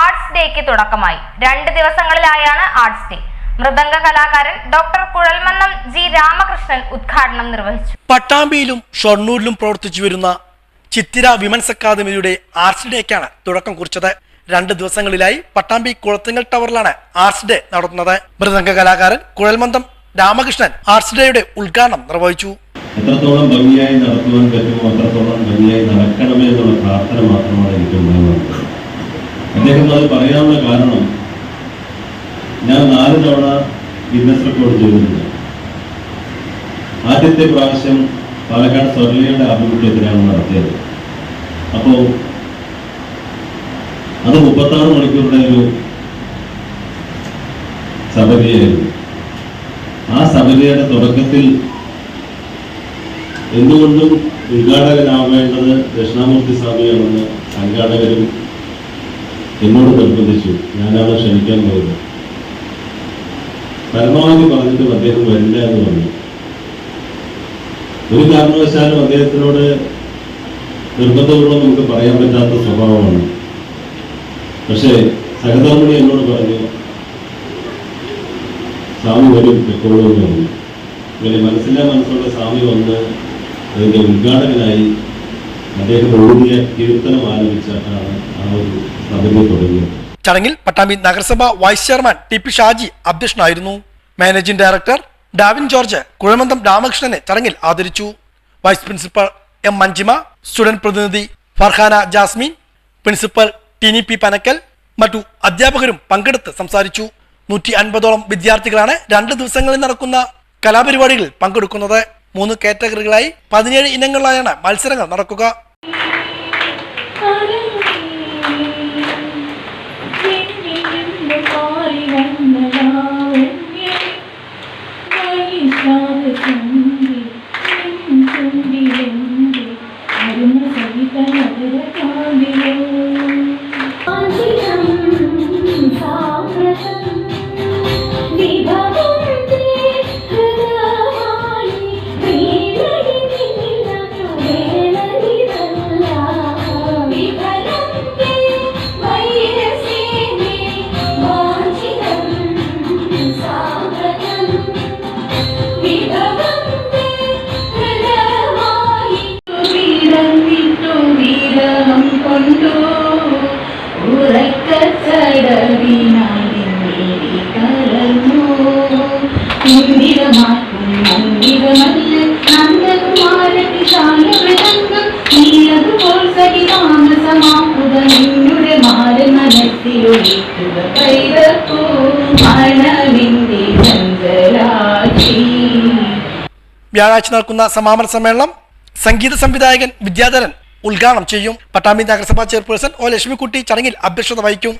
Arts ഡേക്ക് തുടക്കമായി. രണ്ട് ദിവസങ്ങളിലായാണ് arts day മൃദംഗ കലാകാരൻ ഡോക്ടർ കുഴൽമന്നം ജി രാമകൃഷ്ണൻ ഉദ്ഘാടനം നിർവഹിച്ചു. പട്ടാമ്പിയിലും ഷൊർണൂരിലും പ്രവർത്തിച്ചു വരുന്ന ചിത്തിര വിമൻസ് അക്കാദമിയുടെ ആർട്സ് ഡേക്കാണ് തുടക്കം കുറിച്ചത്. രണ്ട് ദിവസങ്ങളിലായി പട്ടാമ്പി കുളത്തിങ്ങൽ ടവറിലാണ് ആർട്സ് ഡേ നടത്തുന്നത്. മൃദംഗ കലാകാരൻ കുഴൽമന്ദം രാമകൃഷ്ണൻ ആർട്സ് ഡേയുടെ ഉദ്ഘാടനം നിർവഹിച്ചു. എത്രത്തോളം ഭംഗിയായി നടത്തുവാൻ പറ്റുമോ അത്രത്തോളം ഭംഗിയായി നടക്കണമേ എന്നുള്ള പ്രാർത്ഥന മാത്രമാണ് എനിക്ക് ഉണ്ടാകുന്നത്. അദ്ദേഹം അത് പറയാനുള്ള കാരണം ഞാൻ നാല് തവണ ഗിന്നസ് റെക്കോർഡ് ചെയ്തിട്ടുണ്ട്. ആദ്യത്തെ പ്രാവശ്യം പാലക്കാട് സ്വർലിയുടെ ആഭിമുഖ്യത്തിലാണ് നടത്തിയത്. അപ്പോൾ അത് മുപ്പത്താറ് മണിക്കൂറുടെ ഒരു സബരിയായിരുന്നു ആ സബരിയുടെ തുടക്കത്തിൽ എന്തുകൊണ്ടും ഉദ്ഘാടകനാവേണ്ടത് ദക്ഷിണാമൂർത്തി സ്വാമിയാണെന്ന് സംഘാടകരും എന്നോട് നിർബന്ധിച്ചു ഞാനാണ് ക്ഷണിക്കാൻ പോയത്. പരമാവധി പറഞ്ഞിട്ടും അദ്ദേഹം വരില്ല എന്ന് പറഞ്ഞു. ഒരു കാരണവശാലും അദ്ദേഹത്തിനോട് നിർബന്ധപൂർവം നമുക്ക് പറയാൻ പറ്റാത്ത സ്വഭാവമാണ്. പക്ഷേ സഹധർമ്മിണി എന്നോട് പറഞ്ഞു സ്വാമി വരും എപ്പോഴും എന്ന് പറഞ്ഞു. ഇങ്ങനെ മനസ്സില്ലാ മനസ്സോടെ സ്വാമി വന്ന് അതിന്റെ ഉദ്ഘാടകനായി അദ്ദേഹം എഴുതിയ കീർത്തനം ആലോചിച്ചാണ് ആ ഒരു തുടങ്ങിയത്. ചടങ്ങിൽ പട്ടാമ്പി നഗരസഭ vice chairman T P Shaji അധ്യക്ഷനായിരുന്നു. Managing director Davin George Kuzhamantham രാമകൃഷ്ണനെ ചടങ്ങിൽ ആദരിച്ചു. Vice principal M Manjima student പ്രതിനിധി ഫർഹാന ജാസ്മിൻ പ്രിൻസിപ്പൽ ടിനി പി പനക്കൽ മറ്റു അധ്യാപകരും പങ്കെടുത്ത് സംസാരിച്ചു. നൂറ്റി അൻപതോളം വിദ്യാർത്ഥികളാണ് രണ്ട് ദിവസങ്ങളിൽ നടക്കുന്ന കലാപരിപാടികളിൽ പങ്കെടുക്കുന്നത്. മൂന്ന് കാറ്റഗറികളായി പതിനേഴ് ഇനങ്ങളിലായാണ് മത്സരങ്ങൾ നടക്കുക. Salvation വ്യാഴാഴ്ച നടക്കുന്ന സമാപന സമ്മേളനം സംഗീത സംവിധായകൻ വിദ്യാധരൻ ഉദ്ഘാടനം ചെയ്യും. പട്ടാമ്പി നഗരസഭാ ചെയർപേഴ്സൺ ഒ ലക്ഷ്മിക്കുട്ടി ചടങ്ങിൽ അധ്യക്ഷത വഹിക്കും.